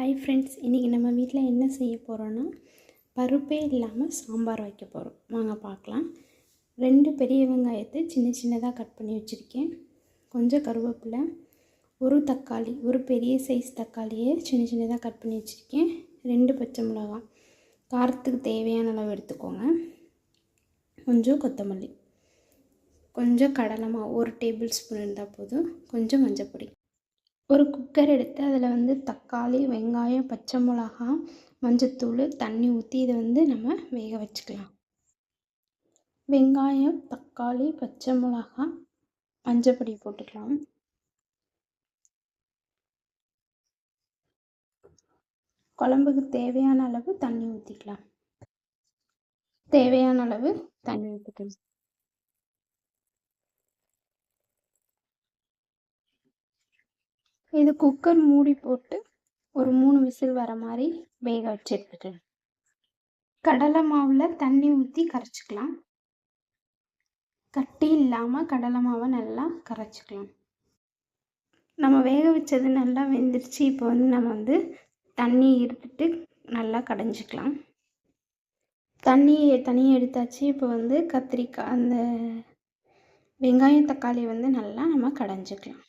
Hi friends இன்றைக்கி நம்ம வீட்டில் என்ன செய்ய போகிறோன்னா பருப்பே இல்லாமல் சாம்பார் வைக்க போகிறோம் வாங்க பார்க்கலாம். ரெண்டு பெரிய வெங்காயத்தை சின்ன சின்னதாக கட் பண்ணி வச்சுருக்கேன். கொஞ்சம் கருவேப்பிலை ஒரு தக்காளி ஒரு பெரிய சைஸ் தக்காளியை சின்ன சின்னதாக கட் பண்ணி வச்சுருக்கேன். ரெண்டு பச்சை மிளகாய். காரத்துக்கு தேவையான அளவு எடுத்துக்கோங்க. கொஞ்சம் கொத்தமல்லி. கொஞ்சம் கடலை மாவு ஒரு டேபிள் ஸ்பூன் இருந்தால் போதும். கொஞ்சம் மஞ்சள் பொடி ஒரு குக்கர் எடுத்து அதில் வந்து தக்காளி வெங்காயம் பச்சை மிளகா மஞ்சத்தூள் தண்ணி ஊற்றி இதை வந்து நம்ம வேக வச்சுக்கலாம். வெங்காயம் தக்காளி பச்சை மிளகா மஞ்சப்பொடி போட்டுக்கலாம். குழம்புக்கு தேவையான அளவு தண்ணி ஊற்றிக்கலாம் தேவையான அளவு தண்ணி ஊற்றிக்கலாம் இது குக்கர் மூடி போட்டு ஒரு மூணு விசில் வர மாதிரி வேக வச்சு கடலை மாவில் தண்ணி ஊற்றி கரைச்சிக்கலாம். கட்டி இல்லாமல் கடலை மாவை நல்லா கரைச்சிக்கலாம். நம்ம வேக வச்சது நல்லா வெந்துருச்சு. இப்போ வந்து நம்ம வந்து தண்ணி இருத்துட்டு நல்லா கடைஞ்சிக்கலாம். தண்ணி தனியாக எடுத்தாச்சு. இப்போ வந்து கத்திரிக்காய் அந்த வெங்காயம் தக்காளி வந்து நல்லா நம்ம கடைஞ்சிக்கலாம்.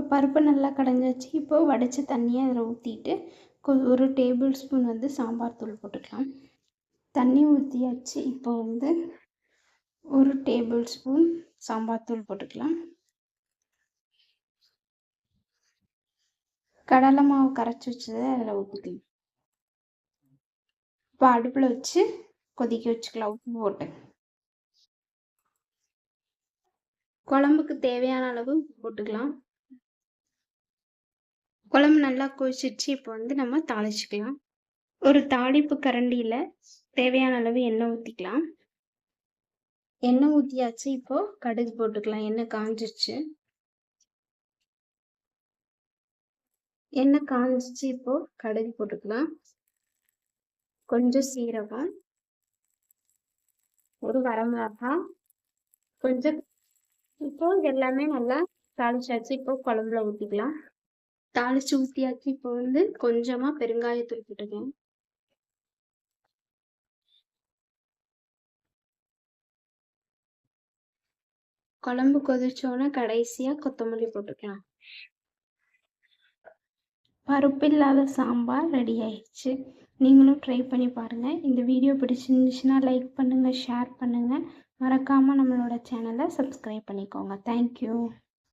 இப்போ பருப்பு நல்லா கடைஞ்சாச்சு. இப்போது வடைச்ச தண்ணியை அதில் ஊற்றிட்டு ஒரு டேபிள் ஸ்பூன் வந்து சாம்பார் தூள் போட்டுக்கலாம். தண்ணி ஊற்றியாச்சு இப்போ வந்து ஒரு டேபிள் ஸ்பூன் சாம்பார் தூள் போட்டுக்கலாம். கடலை மாவு கரைச்சி வச்சதை அதில் ஊற்றிக்கலாம் இப்போ அடுப்பில் வச்சு கொதிக்க வச்சுக்கலாம். உப்பு போட்டு. குழம்புக்கு தேவையான அளவு போட்டுக்கலாம். குழம்பு நல்லா கொதிச்சிடுச்சு இப்போ வந்து நம்ம தாளிச்சிக்கலாம். ஒரு தாளிப்பு கரண்டியில் தேவையான அளவு எண்ணெய் ஊற்றிக்கலாம் எண்ணெய் ஊற்றியாச்சு இப்போது கடுகு போட்டுக்கலாம். எண்ணெய் காஞ்சிச்சு எண்ணெய் காஞ்சிச்சு இப்போ கடுகு போட்டுக்கலாம். கொஞ்சம் சீரகம் ஒரு வரமிளகா கொஞ்சம் இப்போ எல்லாமே நல்லா தாளிச்சாச்சு. இப்போ குழம்புல ஊற்றிக்கலாம் தாளிச்சு ஊற்றியாச்சு இப்போ வந்து கொஞ்சமாக பெருங்காயத்தூள் போட்டுக்கேன் குழம்பு கொதிச்சோன்னா கடைசியாக கொத்தமல்லி போட்டுக்கலாம். பருப்பு இல்லாத சாம்பார் ரெடி ஆயிடுச்சு. நீங்களும் ட்ரை பண்ணி பாருங்கள் இந்த வீடியோ பிடிச்சிருந்துச்சுன்னா லைக் பண்ணுங்கள் ஷேர் பண்ணுங்கள் மறக்காமல் நம்மளோட சேனலை சப்ஸ்கிரைப் பண்ணிக்கோங்க. தேங்க்யூ